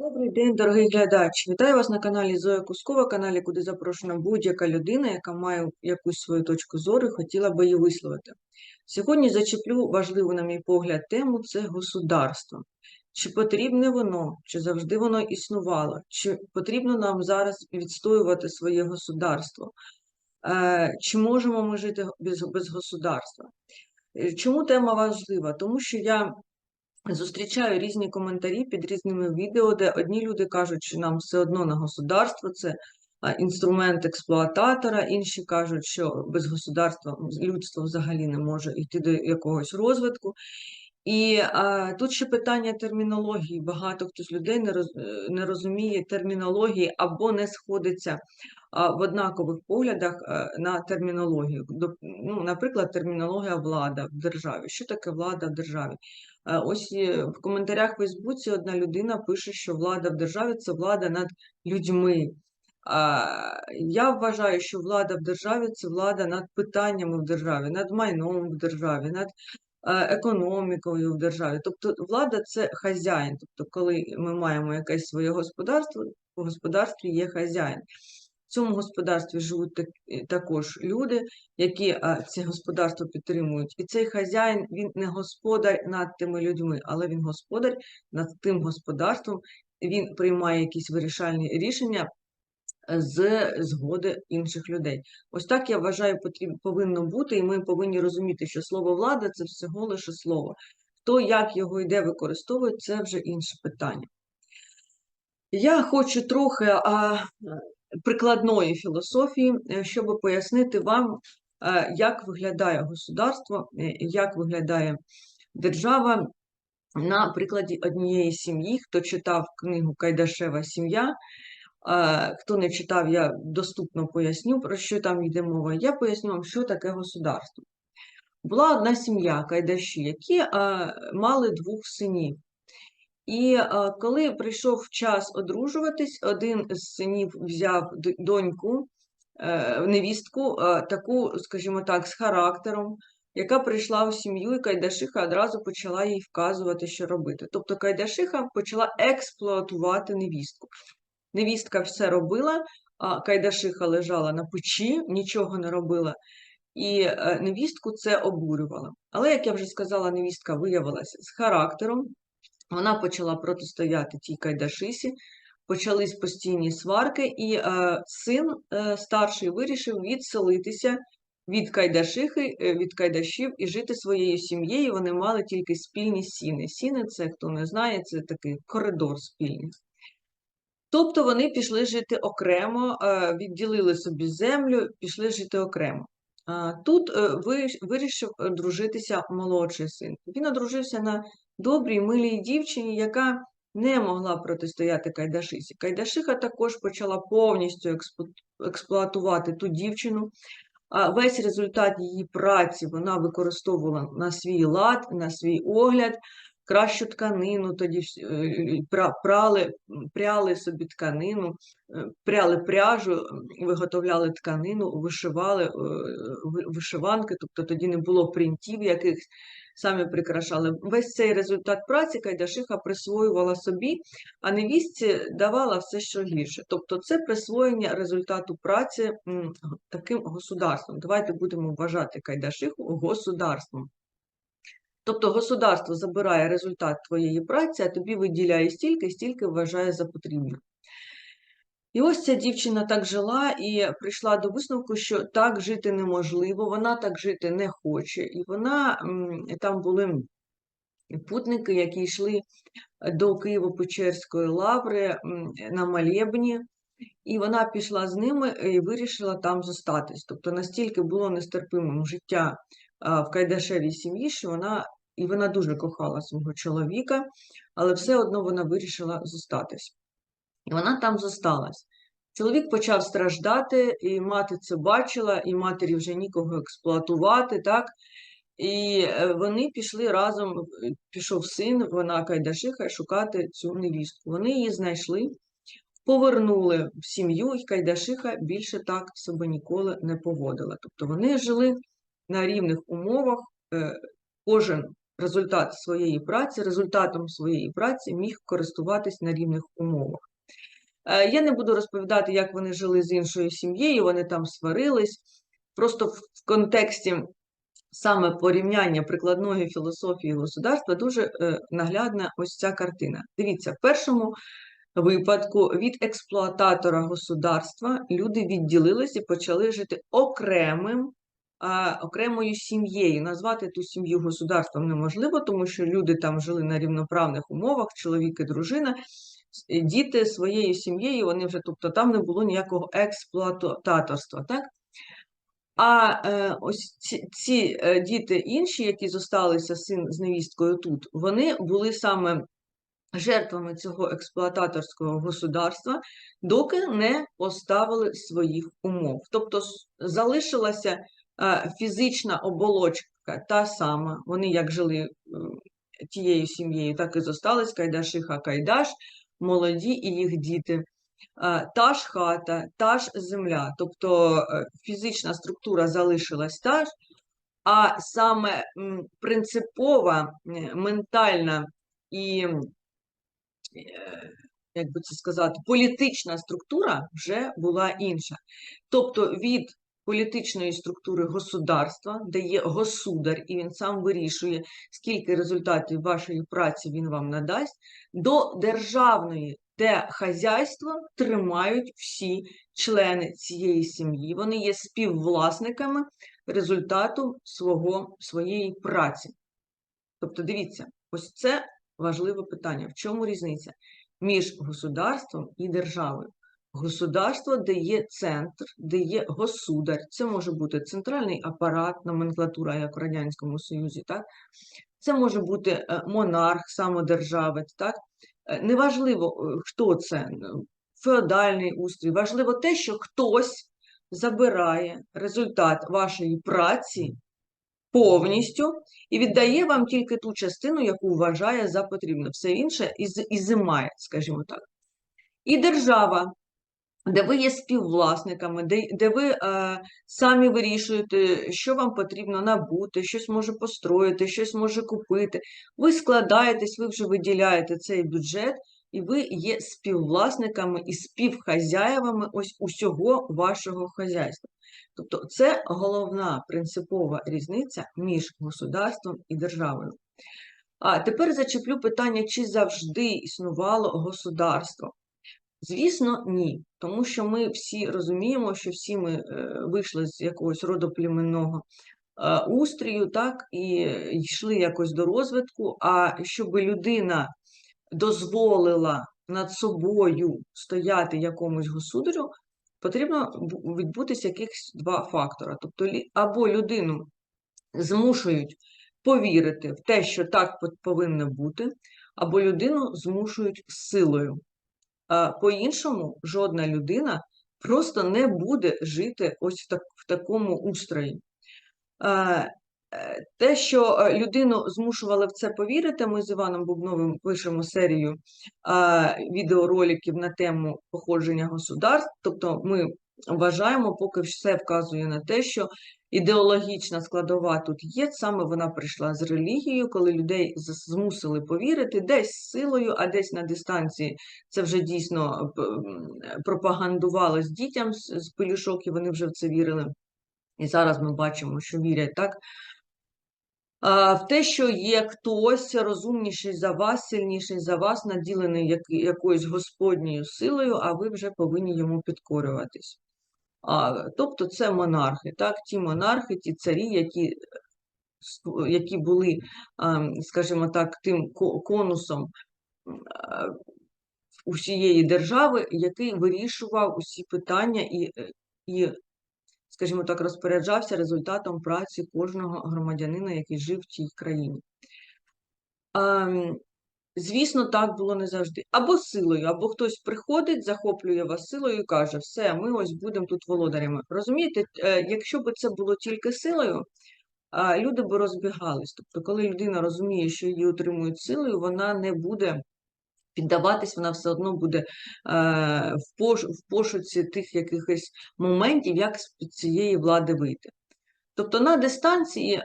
Добрий день, дорогий глядач! Вітаю вас на каналі Зоя Кускова, каналі, куди запрошена будь-яка людина, яка має якусь свою точку зору і хотіла би її висловити. Сьогодні зачеплю важливу, на мій погляд, тему це государство. Чи потрібне воно, чи завжди воно існувало, чи потрібно нам зараз відстоювати своє государство? Е, Чи можемо ми жити без, без государства? Е, Чому тема важлива? Тому що я Зустрічаю різні коментарі під різними відео, де одні люди кажуть, що нам все одно на государство це інструмент експлуататора, інші кажуть, що без государства людство взагалі не може йти до якогось розвитку. І а, тут ще питання термінології. Багато хто з людей не, роз, е, не розуміє термінології або не сходиться а, в однакових поглядах а, на термінологію. До, ну, Наприклад, термінологія влада в державі. Що таке влада в державі? Е, Ось е, в коментарях в Фейсбуці одна людина пише, що влада в державі це влада над людьми. Я вважаю, що влада в державі це влада над питаннями в державі, над майном в державі, над е, економікою в державі. Тобто влада це хазяїн. Тобто, коли ми маємо якесь своє господарство, в господарстві є хазяїн. В цьому господарстві живуть е, також люди, які це господарство підтримують. І цей хазяїн він не господар над тими людьми, але він господар над тим господарством. Він приймає якісь вирішальні рішення е, з згоди інших людей. Ось так я вважаю, потрібно повинно бути, і ми повинні розуміти, що слово влада це всього лише слово. Хто як його йде використовує, це вже інше питання. Я хочу трохи а, прикладної філософії, е, щоб пояснити вам, е, як виглядає государство, е, як виглядає держава на прикладі однієї сім'ї. Хто читав книгу Кайдашева сім'я, хто не читав, я доступно поясню, про що там йде мова. Я поясню вам, що таке государство. Була одна сім'я Кайдаші, які мали двох синів. І коли прийшов час одружуватись, один з синів взяв доньку, е, невістку, е, таку, скажімо так, з характером, яка прийшла у сім'ю, і Кайдашиха одразу почала їй вказувати, що робити. Тобто Кайдашиха почала експлуатувати невістку. Невістка все робила, а Кайдашиха лежала на печі, нічого не робила. І е, невістку це обурювало. Але, як я вже сказала, невістка виявилася з характером. Вона почала протистояти тій Кайдашисі, почались постійні сварки, і е, син е, старший вирішив відселитися від Кайдашихи, е, від Кайдашів і жити своєю сім'єю. Вони мали тільки спільні сіни. Сіни, це хто не знає, це такий коридор спільний. Тобто вони пішли жити окремо, е, відділили собі землю, пішли жити окремо. Тут е, вирішив одружитися молодший син. Він одружився на добрій, милій дівчині, яка не могла протистояти Кайдашисі. Кайдашиха також почала повністю експлуатувати ту дівчину. Весь результат її праці вона використовувала на свій лад, на свій огляд, кращу тканину, тоді е, пра- прали, пряли собі тканину, е, пряли пряжу, виготовляли тканину, вишивали е, вишиванки, тобто тоді не було принтів якихось, самі прикрашали. Весь цей результат праці Кайдашиха присвоювала собі, а невістці давала все, що гірше. Тобто це присвоєння результату праці таким государством. Давайте будемо вважати Кайдашиху государством. Тобто государство забирає результат твоєї праці, а тобі виділяє стільки, стільки вважає за потрібне. І ось ця дівчина так жила і прийшла до висновку, що так жити неможливо, вона так жити не хоче. І вона там були путники, які йшли до Києво-Печерської лаври на Малєбні, і вона пішла з ними і вирішила там зостатись. Тобто настільки було нестерпимим життя в Кайдашевій сім'ї, що вона і вона дуже кохала свого чоловіка, але все одно вона вирішила зостатись. І вона там зосталась. Чоловік почав страждати, і мати це бачила, і матері вже нікого експлуатувати, так? І е, вони пішли разом, пішов син, вона Кайдашиха, шукати цю невістку. Вони її знайшли, повернули в сім'ю, і Кайдашиха більше так себе ніколи не поводила. Тобто вони жили на рівних умовах, е, кожен результат своєї праці, результатом своєї праці міг користуватись на рівних умовах. Е, Я не буду розповідати, як вони жили з іншою сім'єю, вони там сварились. Просто в контексті саме порівняння прикладної філософії государства дуже е, наглядна ось ця картина. Дивіться, в першому випадку від експлуататора государства люди відділились і почали жити окремим, окремою сім'єю. Назвати ту сім'ю государством неможливо, тому що люди там жили на рівноправних умовах, чоловік і дружина, діти своєю сім'єю, вони вже, тобто там не було ніякого експлуататорства, так? А е, ось ці, ці е, діти інші, які зосталися син з невісткою тут, вони були саме жертвами цього експлуататорського государства, доки не поставили своїх умов. Тобто залишилася е, фізична оболочка та сама. Вони як жили е, тією сім'єю, так і зостались Кайдашиха Кайдаш, молоді і їх діти. Е, Та ж хата, та ж земля, тобто е, фізична структура залишилась та ж, а саме принципова, е, ментальна і е, як би це сказати, політична структура вже була інша. Тобто від політичної структури государства, де є государ, і він сам вирішує, скільки результатів вашої праці він вам надасть, до державної, де хазяйство тримають всі члени цієї сім'ї. Вони є співвласниками результату свого, своєї праці. Тобто, дивіться, ось це важливе питання. В чому різниця між государством і державою? Государство, де є центр, де є государ, це може бути центральний апарат, номенклатура, як в Радянському Союзі, так? Це може бути е, монарх, самодержавець, так? Е, Неважливо, е, хто це, феодальний устрій, важливо те, що хтось забирає результат вашої праці повністю і віддає вам тільки ту частину, яку вважає за потрібне. Все інше із- ізимає, скажімо так. І держава, де ви є співвласниками, де, де ви е, самі вирішуєте, що вам потрібно набути, щось може построїти, щось може купити. Ви складаєтесь, ви вже виділяєте цей бюджет, і ви є співвласниками і співхазяєвами ось усього вашого хазяйства. Тобто це головна принципова різниця між государством і державою. А тепер зачеплю питання, чи завжди існувало государство. Звісно, ні, тому що ми всі розуміємо, що всі ми е, вийшли з якогось родоплемінного е, устрію, так, і йшли якось до розвитку, а щоб людина дозволила над собою стояти якомусь государю, потрібно відбутися якихось два фактора. Тобто або людину змушують повірити в те, що так повинно бути, або людину змушують силою. По-іншому жодна людина просто не буде жити ось в, так, в такому устрої. Е, Те, що е, людину змушували в це повірити, ми з Іваном Бубновим пишемо серію відеороликів на тему походження государств. Тобто ми вважаємо, поки все вказує на те, що ідеологічна складова тут є, саме вона прийшла з релігією, коли людей змусили повірити десь силою, а десь на дистанції це вже дійсно пропагандувалось дітям з, пелюшок, і вони вже в це вірили. І зараз ми бачимо, що вірять так. В те, що є хтось розумніший за вас, сильніший за вас, наділений як, якоюсь господньою силою, а ви вже повинні йому підкорюватись. Тобто це монархи, так? Ті монархи, ті царі, які, які були, скажімо так, тим конусом усієї держави, який вирішував усі питання і, е, і скажімо так, розпоряджався результатом праці кожного громадянина, який жив в тій країні. Звісно, так було не завжди. Або силою, або хтось приходить, захоплює вас силою і каже, все, ми ось будемо тут володарями. Розумієте, е, якщо б це було тільки силою, люди б розбігались. Тобто, коли людина розуміє, що її отримують силою, вона не буде піддаватись, вона все одно буде е, в, пошуці тих якихось моментів, як з цієї влади вийти. Тобто на дистанції е,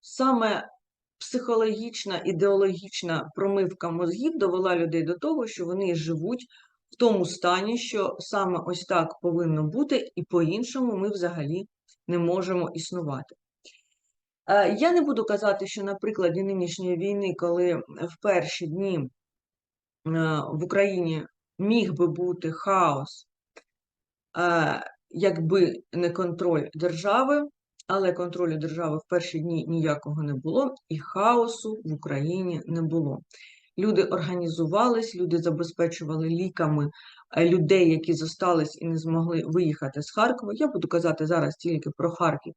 саме психологічна, ідеологічна промивка мозгів довела людей до того, що вони живуть в тому стані, що саме ось так повинно бути, і по-іншому ми взагалі не можемо існувати. Е, Я не буду казати, що на прикладі нинішньої війни, коли в перші дні е, в Україні міг би бути хаос, е, якби не контроль держави, але контролю держави в перші дні ніякого не було, і хаосу в Україні не було. Люди організувались, люди забезпечували ліками е, людей, які зостались і не змогли виїхати з Харкова. Я буду казати зараз тільки про Харків.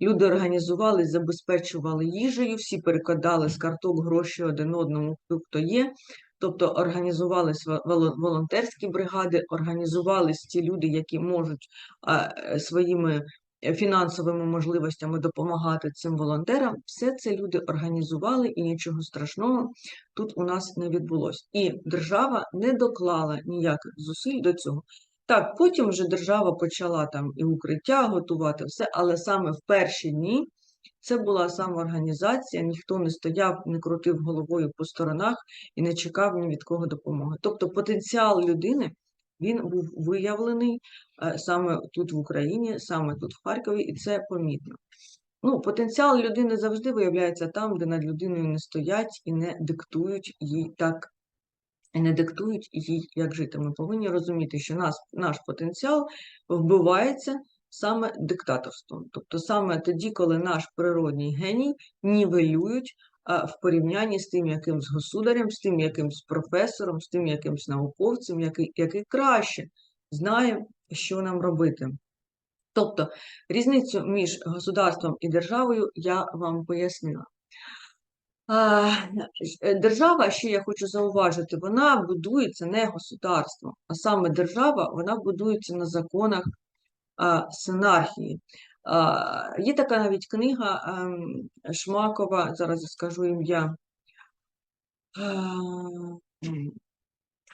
Люди організувались, забезпечували їжею, всі перекладали з карток гроші один одному, хто є. Тобто організувались ва- волонтерські бригади, організувались ті люди, які можуть е, своїми е, фінансовими можливостями допомагати цим волонтерам. Все це люди організували і нічого страшного тут у нас не відбулося. І держава не доклала ніяких зусиль до цього. Так, потім вже держава почала там і укриття готувати, все, але саме в перші дні це була самоорганізація, ніхто не стояв, не крутив головою по сторонах і не чекав ні від кого допомоги. Тобто потенціал людини він був виявлений е, саме тут в Україні, саме тут в Харкові, і це помітно. Ну, потенціал людини завжди виявляється там, де над людиною не стоять і не диктують їй так, і не диктують їй, як жити. Ми повинні розуміти, що нас, наш потенціал вбивається саме диктаторством. Тобто саме тоді, коли наш природній геній нівелюють в порівнянні з тим якимсь государем, з тим якимсь професором, з тим якимсь науковцем, який, який краще знає, що нам робити. Тобто різницю між государством і державою я вам пояснила. Держава, що я хочу зауважити, вона будується не государством, а саме держава, вона будується на законах синархії. Є така навіть книга ем, Шмакова, зараз я скажу ім'я.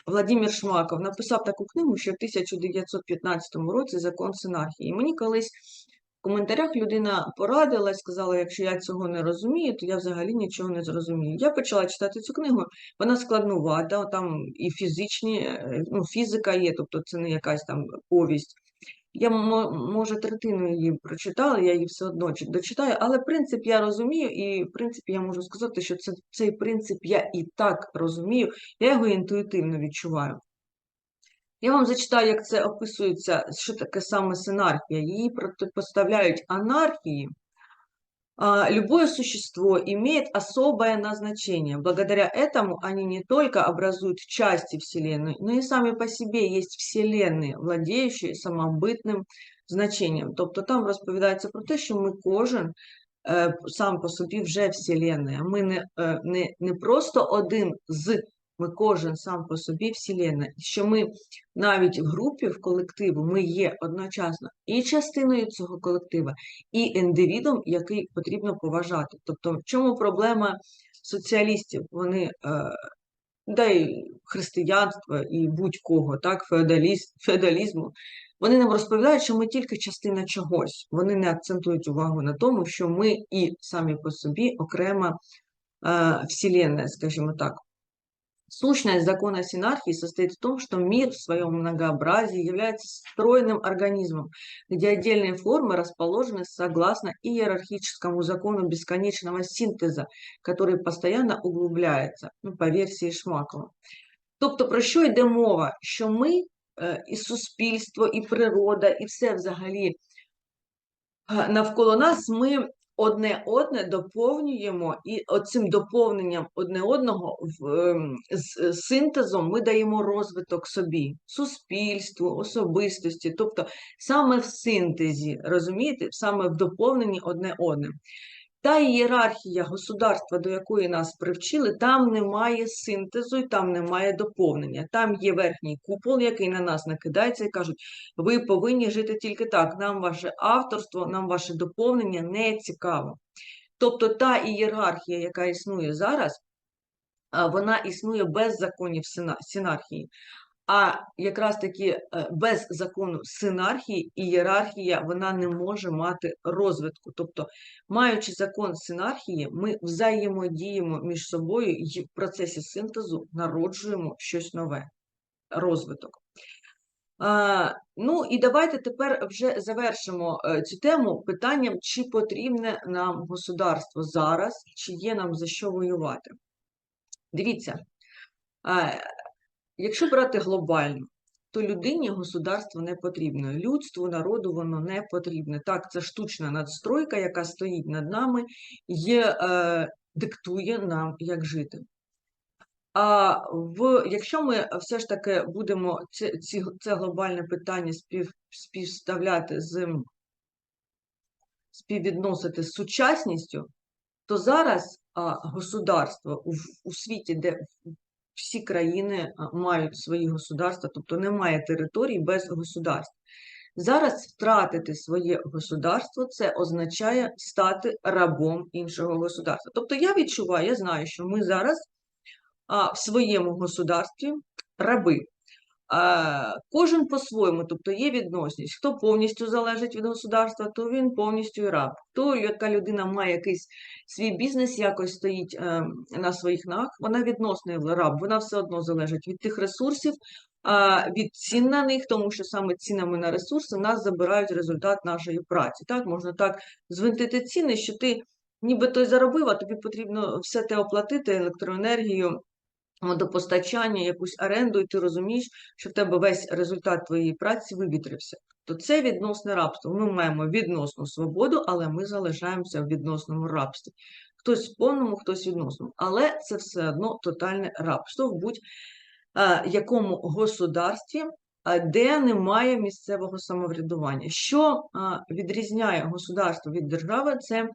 Владимир Шмаков написав таку книгу ще в 1915 році Закон синархії. І мені колись в коментарях людина порадила, сказала, якщо я цього не розумію, то я взагалі нічого не зрозумію. Я почала читати цю книгу, вона складнувата, там і фізичні, е, ну, фізика є, тобто це не якась там повість. Я, може, третину її прочитала, я її все одно дочитаю, але принцип я розумію, і в принципі я можу сказати, що це, цей принцип я і так розумію, я його інтуїтивно відчуваю. Я вам зачитаю, як це описується, що таке саме синархія. Її протипоставляють анархії. А, Любое существо имеет особое назначение. Благодаря этому они не только образуют части Вселенной, но и сами по себе есть Вселенные, владеючі самобитним значенням. Тобто там розповідається про те, що ми кожен е, сам по собі вже Вселенная. Ми не, е, не, не просто один з, ми кожен сам по собі Вселенна. Що ми навіть в групі, в колективу, ми є одночасно і частиною цього колектива, і індивідом, який потрібно поважати. Тобто, в чому проблема соціалістів? Вони, е, да й християнства, і будь-кого, так, феодаліз, феодалізму, вони нам розповідають, що ми тільки частина чогось. Вони не акцентують увагу на тому, що ми і самі по собі окрема э, вселенная, скажімо так. Сущность закона синархии состоит в том, что мир в своем многообразии является стройным организмом, где отдельные формы расположены согласно иерархическому закону бесконечного синтеза, который постоянно углубляется, ну, по версії Шмакова. Тобто, про що йде мова? Що ми, е, і суспільство, і природа, і все взагалі е, навколо нас, ми одне одне доповнюємо, і оцим доповненням одне одного в, ем, з з синтезом ми даємо розвиток собі, суспільству, особистості. Тобто саме в синтезі, розумієте, саме в доповненні одне одним. Та ієрархія государства, до якої нас привчили, там немає синтезу і там немає доповнення. Там є верхній купол, який на нас накидається, і кажуть, ви повинні жити тільки так. Нам ваше авторство, нам ваше доповнення не цікаво. Тобто та ієрархія, яка існує зараз, вона існує без законів сина- синархії. А якраз таки е, без закону синархії ієрархія вона не може мати розвитку. Тобто, маючи закон синархії, ми взаємодіємо між собою і в процесі синтезу народжуємо щось нове розвиток. Ну і давайте тепер вже завершимо е, цю тему питанням, чи потрібне нам государство зараз, чи є нам за що воювати. Дивіться, а, якщо брати глобально, то людині государство не потрібно, людству, народу воно не потрібне. Так, це штучна надстройка, яка стоїть над нами, є, е, диктує нам, як жити. А в, якщо ми все ж таки будемо це, ці, це глобальне питання спів, співставляти з співвідносити з сучасністю, то зараз а, государство у, у світі, де всі країни мають свої государства, тобто немає територій без государств. Зараз втратити своє государство це означає стати рабом іншого государства. Тобто я відчуваю, я знаю, що ми зараз в своєму государстві раби. Кожен по-своєму, тобто є відносність. Хто повністю залежить від государства, то він повністю і раб. Хто, яка людина має якийсь свій бізнес, якось стоїть е, на своїх ногах, вона відносний раб, вона все одно залежить від тих ресурсів, від цін на них, тому що саме цінами на ресурси нас забирають результат нашої праці. Так, можна так звинтити ціни, що ти ніби той заробив, а тобі потрібно все те оплатити, електроенергію водопостачання, якусь оренду, і ти розумієш, що в тебе весь результат твоєї праці вивітрився. То це відносне рабство. Ми маємо відносну свободу, але ми залишаємося в відносному рабстві. Хтось в повному, хтось в відносному. Але це все одно тотальне рабство в будь-якому государстві, де немає місцевого самоврядування. Що відрізняє государство від держави, це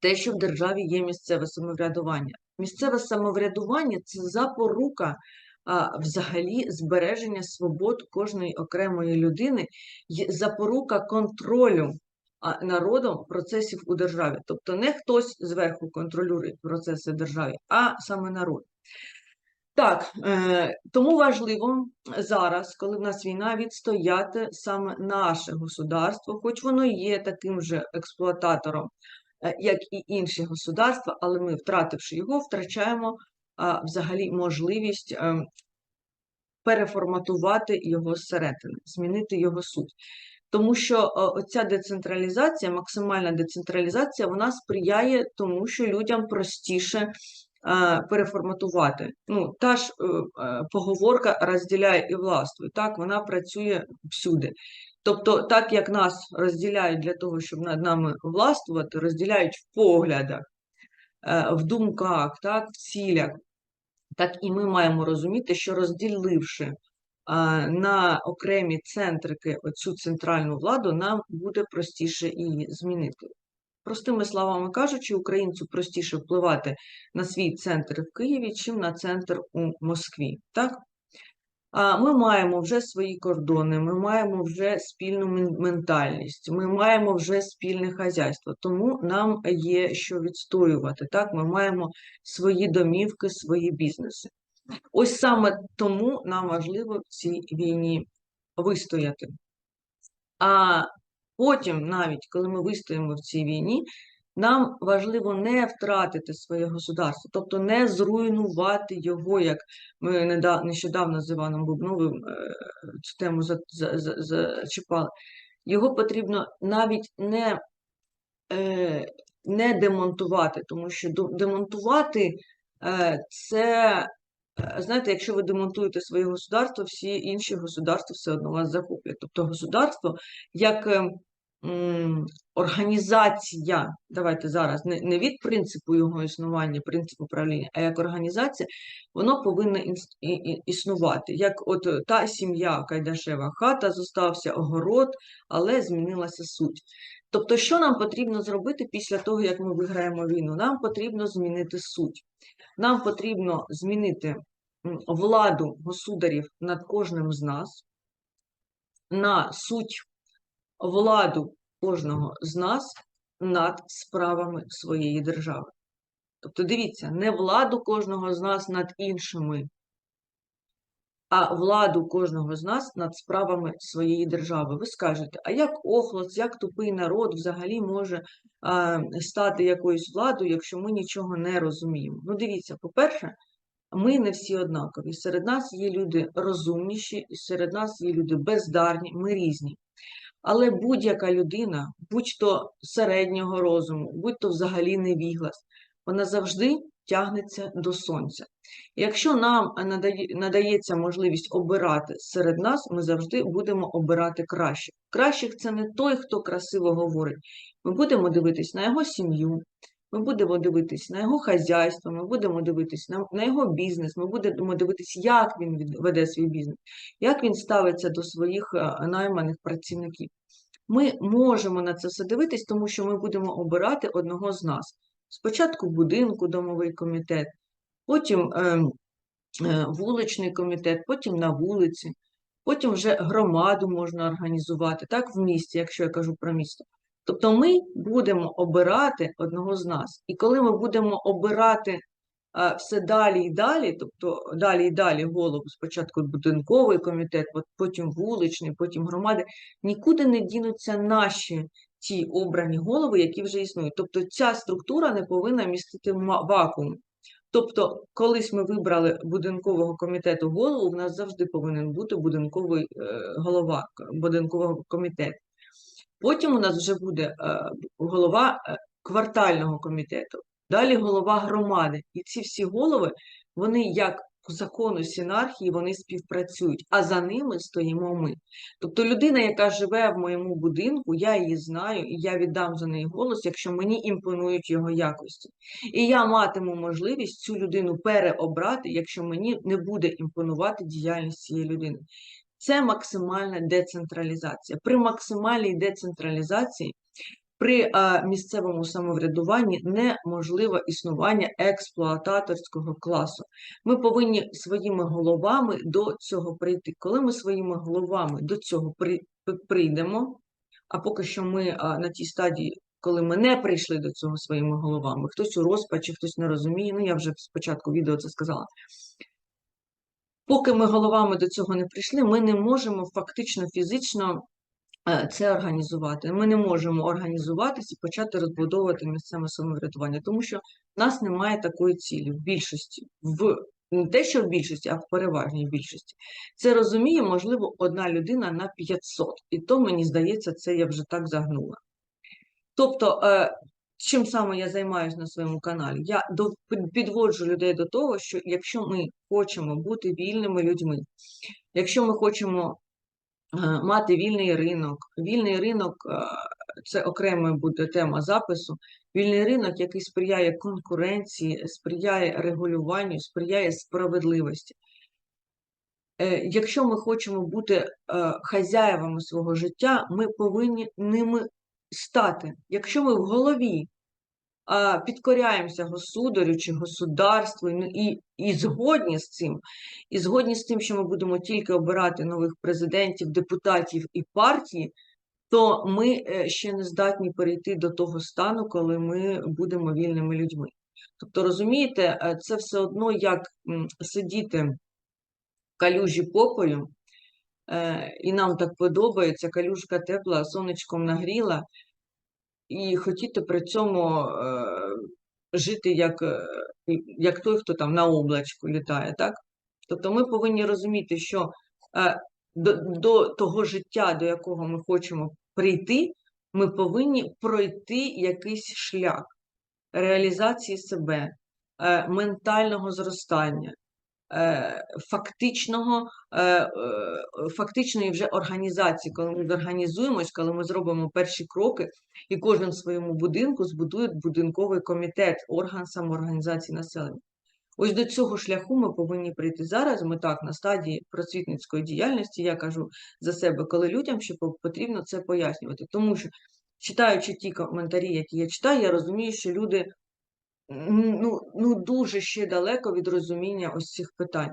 те, що в державі є місцеве самоврядування. Місцеве самоврядування це запорука а, взагалі збереження свобод кожної окремої людини, запорука контролю народом процесів у державі. Тобто не хтось зверху контролює процеси держави, а саме народ. Так, е, тому важливо зараз, коли в нас війна, відстояти саме наше государство, хоч воно є таким же експлуататором як і інші государства, але ми, втративши його, втрачаємо взагалі можливість ем, переформатувати його зсередини, змінити його суть. Тому що оця децентралізація, максимальна децентралізація, вона сприяє тому, що людям простіше е, переформатувати. Ну, Та ж е, поговорка розділяє і властвуй. Так, вона працює всюди. Тобто, так як нас розділяють для того, щоб над нами властвувати, розділяють в поглядах, е, в думках, так, в цілях, так і ми маємо розуміти, що розділивши е, на окремі центрики оцю центральну владу, нам буде простіше її змінити. Простими словами кажучи, українцю простіше впливати на свій центр в Києві, чим на центр у Москві. Так? Ми маємо вже свої кордони, ми маємо вже спільну ментальність, ми маємо вже спільне хазяйство, тому нам є що відстоювати. Так, Ми маємо свої домівки, свої бізнеси. Ось саме тому нам важливо в цій війні вистояти. А потім, навіть коли ми вистоїмо в цій війні, нам важливо не втратити своє государство, тобто не зруйнувати його, як ми нещодавно з Іваном Бубновим е, цю тему зачіпали. Його потрібно навіть не е, не демонтувати, тому що демонтувати е, це, знаєте, якщо ви демонтуєте своє государство, всі інші государства все одно вас захоплять. Тобто государство як організація, давайте зараз, не, не від принципу його існування, принципу управління, а як організація, воно повинно існувати. Як от та сім'я Кайдашева, хата зостався, огород, але змінилася суть. Тобто, що нам потрібно зробити після того, як ми виграємо війну? Нам потрібно змінити суть. Нам потрібно змінити владу государів над кожним з нас, на суть владу кожного з нас над справами своєї держави. Тобто, дивіться, не владу кожного з нас над іншими, а владу кожного з нас над справами своєї держави. Ви скажете, а як охлоц, як тупий народ взагалі може а, стати якоюсь владою, якщо ми нічого не розуміємо? Ну, дивіться, по-перше, ми не всі однакові. Серед нас є люди розумніші, серед нас є люди бездарні, ми різні. Але будь-яка людина, будь-то середнього розуму, будь-то взагалі невіглас, вона завжди тягнеться до сонця. Якщо нам надається можливість обирати серед нас, ми завжди будемо обирати кращих. Кращих це не той, хто красиво говорить. Ми будемо дивитись на його сім'ю, ми будемо дивитись на його хазяйство, ми будемо дивитись на, на його бізнес, ми будемо дивитись, як він веде свій бізнес, як він ставиться до своїх е, найманих працівників. Ми можемо на це все дивитись, тому що ми будемо обирати одного з нас. Спочатку будинку домовий комітет, потім е, е, вуличний комітет, потім на вулиці, потім вже громаду можна організувати, так, в місті, якщо я кажу про місто. Тобто ми будемо обирати одного з нас. І коли ми будемо обирати а, все далі і далі, тобто далі і далі голову, спочатку будинковий комітет, потім вуличний, потім громади, нікуди не дінуться наші ті обрані голови, які вже існують. Тобто ця структура не повинна містити вакуум. Тобто, колись ми вибрали будинкового комітету голову, в нас завжди повинен бути будинковий е, голова будинкового комітету. Потім у нас вже буде е, голова е, квартального комітету, далі голова громади. І ці всі голови, вони як по закону синархії, вони співпрацюють, а за ними стоїмо ми. Тобто людина, яка живе в моєму будинку, я її знаю, і я віддам за неї голос, якщо мені імпонують його якості. І я матиму можливість цю людину переобрати, якщо мені не буде імпонувати діяльність цієї людини. Це максимальна децентралізація. При максимальній децентралізації, при місцевому самоврядуванні неможливо існування експлуататорського класу. Ми повинні своїми головами до цього прийти. Коли ми своїми головами до цього при, при- прийдемо, а поки що ми на тій стадії, коли ми не прийшли до цього своїми головами, хтось у розпачі, хтось не розуміє, ну я вже спочатку відео це сказала. Поки ми головами до цього не прийшли, ми не можемо фактично фізично е, це організувати. Ми не можемо організуватися і почати розбудовувати місцеве самоврядування, тому що в нас немає такої цілі в більшості, в не те, що в більшості, а в переважній більшості. Це розуміє, можливо, одна людина на 500. І то, мені здається, це я вже так загнула. Тобто, е, чим саме я займаюся на своєму каналі? Я підводжу людей до того, що якщо ми хочемо бути вільними людьми, якщо ми хочемо е, мати вільний ринок, вільний ринок е, це окрема буде тема запису. Вільний ринок, який сприяє конкуренції, сприяє регулюванню, сприяє справедливості. Е, Якщо ми хочемо бути хазяєвами свого життя, ми повинні ними стати. Якщо ми в голові а, підкоряємося государю чи государству ну, і, і згодні з цим, і згодні з тим, що ми будемо тільки обирати нових президентів, депутатів і партії, то ми е, ще не здатні перейти до того стану, коли ми будемо вільними людьми. Тобто, розумієте, е, це все одно як сидіти в калюжі попою, і нам так подобається, калюжка тепла, сонечком нагріла, і хотіти при цьому е, жити як, е, як той, хто там на облачку літає, так? Тобто ми повинні розуміти, що е, до, до того життя, до якого ми хочемо прийти, ми повинні пройти якийсь шлях реалізації себе, е, ментального зростання, е, фактичного, е, е, фактичної вже організації, коли ми зорганізуємось, коли ми зробимо перші кроки, і кожен в своєму будинку збудує будинковий комітет, орган самоорганізації населення. Ось до цього шляху ми повинні прийти зараз. Ми так на стадії просвітницької діяльності. Я кажу за себе, коли людям ще по- потрібно це пояснювати. Тому що, читаючи ті коментарі, які я читаю, я розумію, що люди ну, ну дуже ще далеко від розуміння ось цих питань.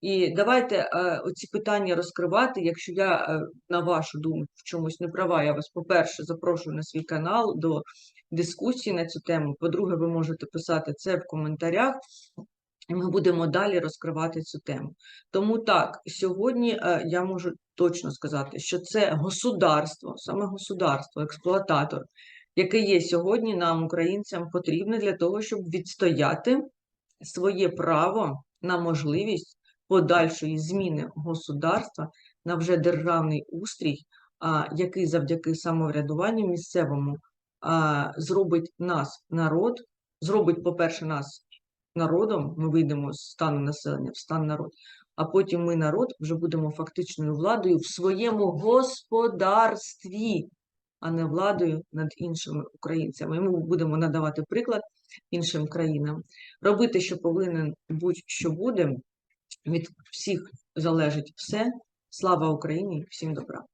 І давайте е, оці питання розкривати. Якщо я, е, на вашу думку, в чомусь не права, я вас, по-перше, запрошую на свій канал до дискусії на цю тему. По-друге, ви можете писати це в коментарях. І ми будемо далі розкривати цю тему. Тому так, сьогодні е, я можу точно сказати, що це государство, саме государство, експлуататор, яке є сьогодні нам, українцям, потрібне для того, щоб відстояти своє право на можливість подальшої зміни государства на вже державний устрій, який завдяки самоврядуванню місцевому зробить нас народ, зробить, по-перше, нас народом, ми вийдемо з стану населення в стан народ, а потім ми, народ, вже будемо фактичною владою в своєму господарстві, а не владою над іншими українцями. Ми будемо надавати приклад іншим країнам. Робити, що повинен будь-що буде, від всіх залежить все. Слава Україні, всім добра.